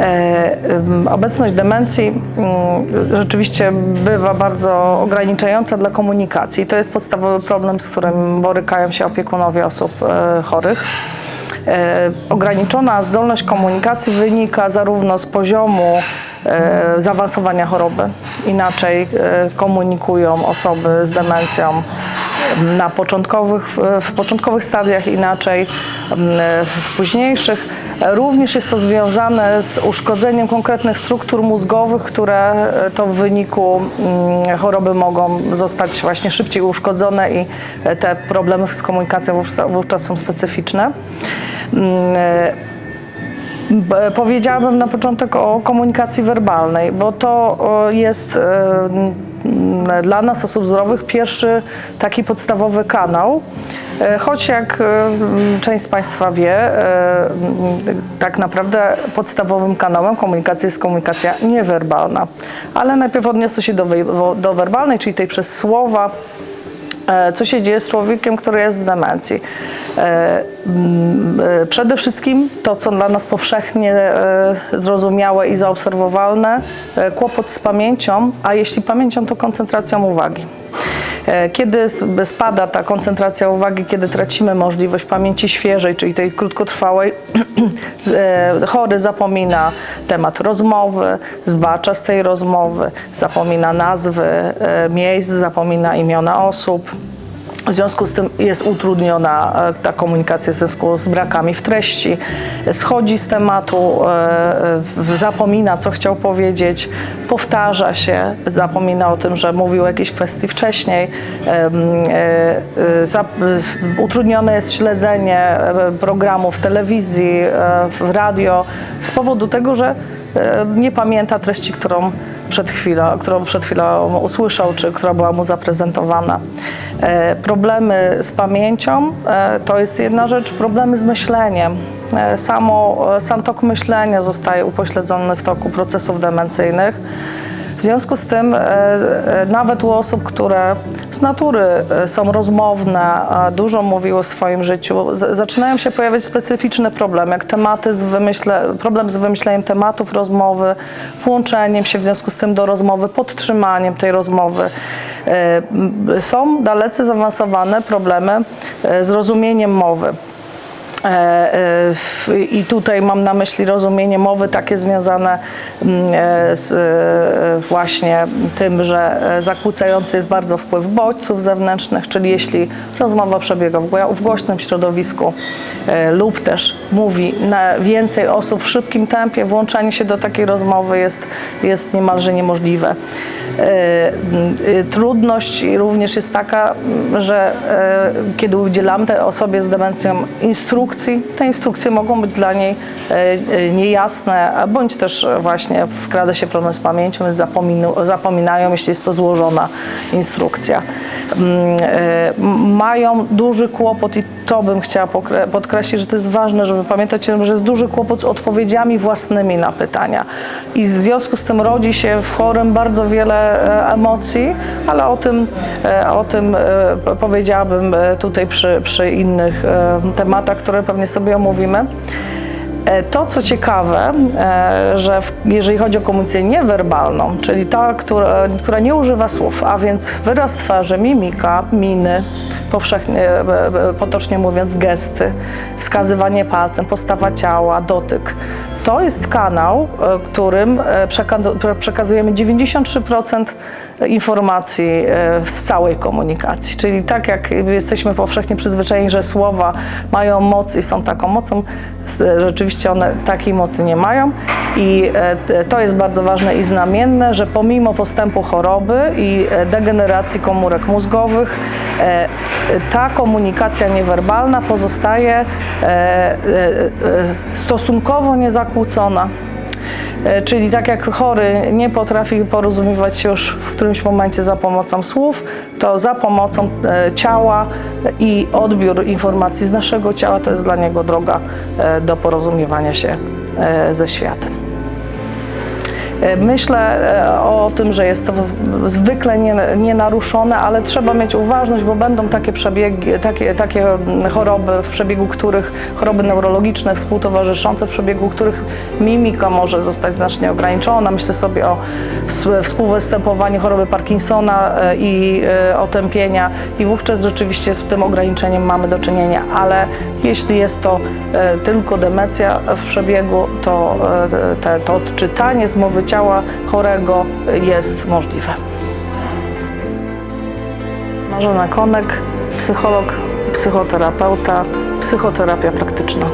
E, Obecność demencji mm, rzeczywiście bywa bardzo ograniczająca dla komunikacji. To jest podstawowy problem, z którym borykają się opiekunowie osób e, chorych. E, Ograniczona zdolność komunikacji wynika zarówno z poziomu zaawansowania choroby. Inaczej komunikują osoby z demencją na początkowych, w- początkowych stadiach, inaczej w późniejszych. Również jest to związane z uszkodzeniem konkretnych struktur mózgowych, które e, to w wyniku mm, choroby mogą zostać właśnie szybciej uszkodzone i e, te problemy z komunikacją wówczas- są specyficzne. Mm, e, Powiedziałabym na początek o komunikacji werbalnej, bo to jest dla nas, osób zdrowych, pierwszy taki podstawowy kanał. E, Choć jak e, część z Państwa wie, e, tak naprawdę podstawowym kanałem komunikacji jest komunikacja niewerbalna. Ale najpierw odniosę się do, do werbalnej, czyli tej przez słowa, co się dzieje z człowiekiem, który jest w demencji. Przede wszystkim to, co dla nas powszechnie zrozumiałe i zaobserwowalne, kłopot z pamięcią, a jeśli pamięcią, to koncentracją uwagi. E, Kiedy spada ta koncentracja uwagi, kiedy tracimy możliwość pamięci świeżej, czyli tej krótkotrwałej, e, chory zapomina temat rozmowy, zbacza z tej rozmowy, zapomina nazwy e, miejsc, zapomina imiona osób. W związku z tym jest utrudniona e, ta komunikacja w związku z brakami w treści, schodzi z tematu, e, e, zapomina, co chciał powiedzieć, powtarza się, zapomina o tym, że mówił o jakiejś kwestii wcześniej. Utrudnione jest śledzenie programów telewizji, w radio z powodu tego, że nie pamięta treści, którą przed chwilą, którą przed chwilą usłyszał, czy która była mu zaprezentowana. E, Problemy z pamięcią e, to jest jedna rzecz, problemy z myśleniem. E, Samo, e, sam tok myślenia zostaje upośledzony w toku procesów demencyjnych. W związku z tym e, e, nawet u osób, które z natury e, są rozmowne, dużo mówiły w swoim życiu, zaczynają się pojawiać specyficzne problemy, jak tematy z wymyśle, problem z wymyśleniem tematów rozmowy, włączeniem się w związku z tym do rozmowy, podtrzymaniem tej rozmowy. Są dalece zaawansowane problemy z rozumieniem mowy. E, e, I tutaj mam na myśli rozumienie mowy takie związane mm, e, z właśnie tym, że zakłócający jest bardzo wpływ bodźców zewnętrznych, czyli jeśli rozmowa przebiega w gło- w głośnym środowisku lub też mówi więcej osób w szybkim tempie, włączanie się do takiej rozmowy jest, jest niemalże niemożliwe. Trudność również jest taka, że kiedy udzielamy tej osobie z demencją instrukcji, te instrukcje mogą być dla niej e, e, niejasne, bądź też właśnie wkrada się problem z pamięcią, więc zapominają, jeśli jest to złożona instrukcja. Mm, e, Mają duży kłopot i to bym chciała podkreślić, że to jest ważne, żeby pamiętać, że jest duży kłopot z odpowiedziami własnymi na pytania. I w związku z tym rodzi się w chorym bardzo wiele emocji, ale o tym, o tym powiedziałabym tutaj przy, przy innych tematach, które pewnie sobie omówimy. E, To, co ciekawe, e, że jeżeli chodzi o komunikację niewerbalną, czyli ta, która, która nie używa słów, a więc wyraz twarzy, mimika, miny, powszechnie, e, potocznie mówiąc gesty, wskazywanie palcem, postawa ciała, dotyk, to jest kanał, e, którym e, przeka- przekazujemy 93% informacji e, z całej komunikacji. Czyli tak jak jesteśmy powszechnie przyzwyczajeni, że słowa mają moc i są taką mocą, rzeczywiście one takiej mocy nie mają. I to jest bardzo ważne i znamienne, że pomimo postępu choroby i degeneracji komórek mózgowych, ta komunikacja niewerbalna pozostaje stosunkowo niezakłócona. E, Czyli tak jak chory nie potrafi porozumiewać się już w którymś momencie za pomocą słów, to za pomocą e, ciała i odbiór informacji z naszego ciała to jest dla niego droga e, do porozumiewania się ze światem. E, Myślę e, o tym, że jest to zwykle nie- nienaruszone, ale trzeba mieć uważność, bo będą takie przebiegi, takie, takie choroby, w przebiegu których, choroby neurologiczne współtowarzyszące, w przebiegu których mimika może zostać znacznie ograniczona. Myślę sobie o ws- współwystępowaniu choroby Parkinsona e, i otępienia i wówczas rzeczywiście z tym ograniczeniem mamy do czynienia, ale jeśli jest to tylko demencja w przebiegu, to te, to odczytanie z mowy ciała chorego jest możliwe. Marzena Konek, psycholog, psychoterapeuta, psychoterapia praktyczna.